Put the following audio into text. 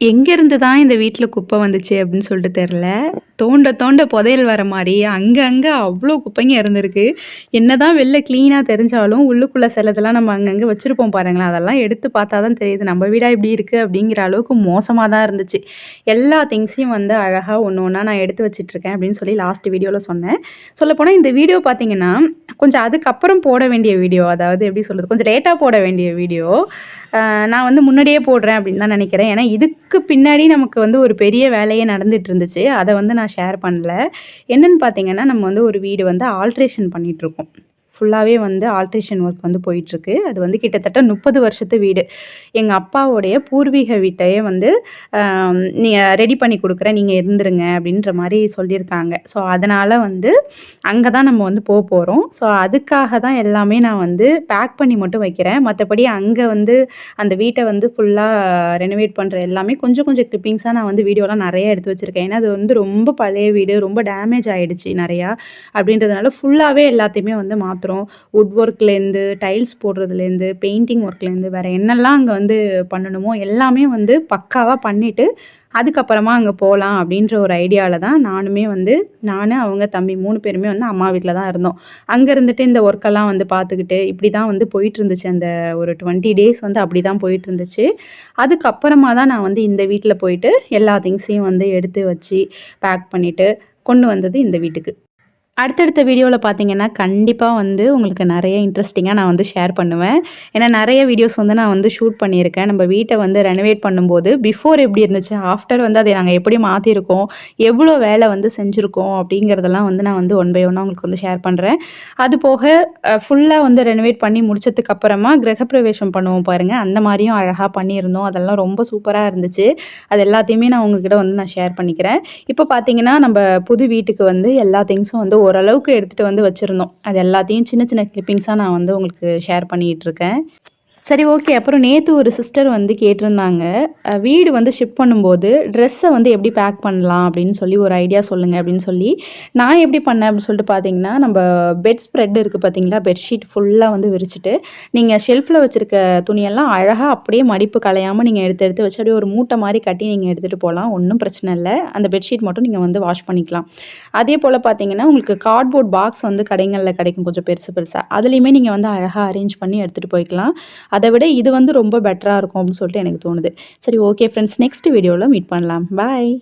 எங்கேருந்து தான் இந்த வீட்டில் குப்பை வந்துச்சு அப்படின்னு சொல்லிட்டு தெரில தோண்ட தோண்ட புதையல் வர மாதிரி அங்கே அங்கே அவ்வளோ குப்பைங்க இருந்திருக்கு. என்ன தான் வெளில க்ளீனாக தெரிஞ்சாலும் உள்ளுக்குள்ளே சிலதெல்லாம் நம்ம அங்கங்கே வச்சுருப்போம் பாருங்களேன். அதெல்லாம் எடுத்து பார்த்தா தான் தெரியுது. நம்ம வீடாக இப்படி இருக்குது அப்படிங்கிற அளவுக்கு மோசமாக தான் இருந்துச்சு. எல்லா திங்ஸையும் வந்து அழகாக ஒன்று ஒன்றா நான் எடுத்து வச்சிட்ருக்கேன் அப்படின்னு சொல்லி லாஸ்ட் வீடியோவில் சொன்னேன். சொல்லப்போனால் இந்த வீடியோ பார்த்தீங்கன்னா கொஞ்சம் அதுக்கப்புறம் போட வேண்டிய வீடியோ அதாவது எப்படி சொல்கிறது கொஞ்சம் லேட்டாக போட வேண்டிய வீடியோ நான் வந்து முன்னாடியே போடுறேன் அப்படின்னு தான் நினைக்கிறேன். ஏன்னா இதுக்கு பின்னாடி நமக்கு வந்து ஒரு பெரிய வேலையே நடந்துட்டு இருந்துச்சு. அதை வந்து நான் ஷேர் பண்ணல. என்னென்னு பார்த்தீங்கன்னா நம்ம வந்து ஒரு வீடு வந்து ஆல்ட்ரேஷன் பண்ணிகிட்ருக்கோம் ஃபுல்லாகவே வந்து ஆல்ட்ரேஷன் ஒர்க் வந்து போயிட்டுருக்கு. அது வந்து கிட்டத்தட்ட முப்பது வருஷத்து வீடு. எங்கள் அப்பாவோடைய பூர்வீக வீட்டையே வந்து நீங்கள் ரெடி பண்ணி கொடுக்குறேன் நீங்கள் இருந்துருங்க அப்படின்ற மாதிரி சொல்லியிருக்காங்க. ஸோ அதனால் வந்து அங்கே தான் நம்ம வந்து போக போகிறோம் ஸோ அதுக்காக தான் எல்லாமே நான் வந்து பேக் பண்ணி மட்டும் வைக்கிறேன். மற்றபடி அங்கே வந்து அந்த வீட்டை வந்து ஃபுல்லாக ரெனோவேட் பண்ணுற எல்லாமே கொஞ்சம் கொஞ்சம் கிளிப்பிங்ஸாக நான் வந்து வீடியோலாம் நிறைய எடுத்து வச்சுருக்கேன். ஏன்னா அது வந்து ரொம்ப பழைய வீடு ரொம்ப டேமேஜ் ஆகிடுச்சு நிறையா அப்படின்றதுனால ஃபுல்லாகவே எல்லாத்தையுமே வந்து மாற்ற அப்புறம் வுட் ஒர்க்லேருந்து டைல்ஸ் போடுறதுலேருந்து பெயிண்டிங் ஒர்க்லேருந்து வேறு என்னெல்லாம் அங்கே வந்து பண்ணணுமோ எல்லாமே வந்து பக்காவாக பண்ணிவிட்டு அதுக்கப்புறமா அங்கே போகலாம் அப்படின்ற ஒரு ஐடியாவில் தான் நானுமே வந்து நான் அவங்க தம்பி மூணு பேருமே வந்து அம்மா வீட்டில் தான் இருந்தோம். அங்கே இருந்துட்டு இந்த ஒர்க்கெல்லாம் வந்து பார்த்துக்கிட்டு இப்படி தான் வந்து போயிட்டு இருந்துச்சு அந்த ஒரு டுவெண்ட்டி டேஸ் வந்து அப்படி தான் போயிட்டு இருந்துச்சு அதுக்கப்புறமா தான் நான் வந்து இந்த வீட்டில் போயிட்டு எல்லா திங்ஸையும் வந்து எடுத்து வச்சு பேக் பண்ணிவிட்டு கொண்டு வந்தது இந்த வீட்டுக்கு. அடுத்தடுத்த வீடியோவில் பார்த்தீங்கன்னா கண்டிப்பாக வந்து உங்களுக்கு நிறைய இன்ட்ரெஸ்டிங்காக நான் வந்து ஷேர் பண்ணுவேன். ஏன்னா நிறைய வீடியோஸ் வந்து நான் வந்து ஷூட் பண்ணியிருக்கேன். நம்ம வீட்டை வந்து ரெனோவேட் பண்ணும்போது பிஃபோர் எப்படி இருந்துச்சு ஆஃப்டர் வந்து அதை நாங்கள் எப்படி மாற்றிருக்கோம் எவ்வளோ வேலை வந்து செஞ்சுருக்கோம் அப்படிங்கிறதெல்லாம் வந்து நான் வந்து ஒன் பை ஒன்னாக உங்களுக்கு வந்து ஷேர் பண்ணுறேன் அது போக ஃபுல்லாக வந்து ரெனோவேட் பண்ணி முடிச்சதுக்கு அப்புறமா கிரகப்பிரவேசம் பண்ணுவோம் பாருங்கள் அந்த மாதிரியும் அழகாக பண்ணியிருந்தோம். அதெல்லாம் ரொம்ப சூப்பராக இருந்துச்சு. அது எல்லாத்தையுமே நான் உங்ககிட்ட வந்து நான் ஷேர் பண்ணிக்கிறேன். இப்போ பார்த்தீங்கன்னா நம்ம புது வீட்டுக்கு வந்து எல்லா திங்ஸும் வந்து ஓரளவுக்கு எடுத்துகிட்டு வந்து வச்சுருந்தோம். அது எல்லாத்தையும் சின்ன சின்ன கிளிப்பிங்ஸாக நான் வந்து உங்களுக்கு ஷேர் பண்ணிகிட்ருக்கேன் சரி ஓகே அப்புறம் நேற்று ஒரு சிஸ்டர் வந்து கேட்டிருந்தாங்க. வீடு வந்து ஷிஃப்ட் பண்ணும்போது ட்ரெஸ்ஸை வந்து எப்படி பேக் பண்ணலாம் அப்படின்னு சொல்லி ஒரு ஐடியா சொல்லுங்கள் அப்படின்னு சொல்லி நான் எப்படி பண்ணேன் அப்படின்னு சொல்லிட்டு பார்த்தீங்கன்னா நம்ம பெட் ஸ்ப்ரெட் இருக்குது பார்த்தீங்களா பெட்ஷீட் ஃபுல்லாக வந்து விரிச்சிட்டு நீங்கள் ஷெல்ஃபில் வச்சுருக்க துணியெல்லாம் அழகாக அப்படியே மடிப்பு கலையாமல் நீங்கள் எடுத்து எடுத்து வச்சு அப்படியே ஒரு மூட்டை மாதிரி கட்டி நீங்கள் எடுத்துகிட்டு போகலாம். ஒன்றும் பிரச்சனை இல்லை. அந்த பெட்ஷீட் மட்டும் நீங்கள் வந்து வாஷ் பண்ணிக்கலாம். அதே போல் பார்த்தீங்கன்னா உங்களுக்கு கார்ட்போர்ட் பாக்ஸ் வந்து கடைகளில் கிடைக்கும் கொஞ்சம் பெருசு பெருசாக அதுலேயுமே நீங்கள் வந்து அழகாக அரேஞ்ச் பண்ணி எடுத்துகிட்டு போய்க்கலாம். அதை விட இது வந்து ரொம்ப பெட்டராக இருக்கும் அப்படின்னு சொல்லிட்டு எனக்கு தோணுது. சரி ஓகே ஃப்ரெண்ட்ஸ் நெக்ஸ்ட் வீடியோவில் மீட் பண்ணலாம். பாய்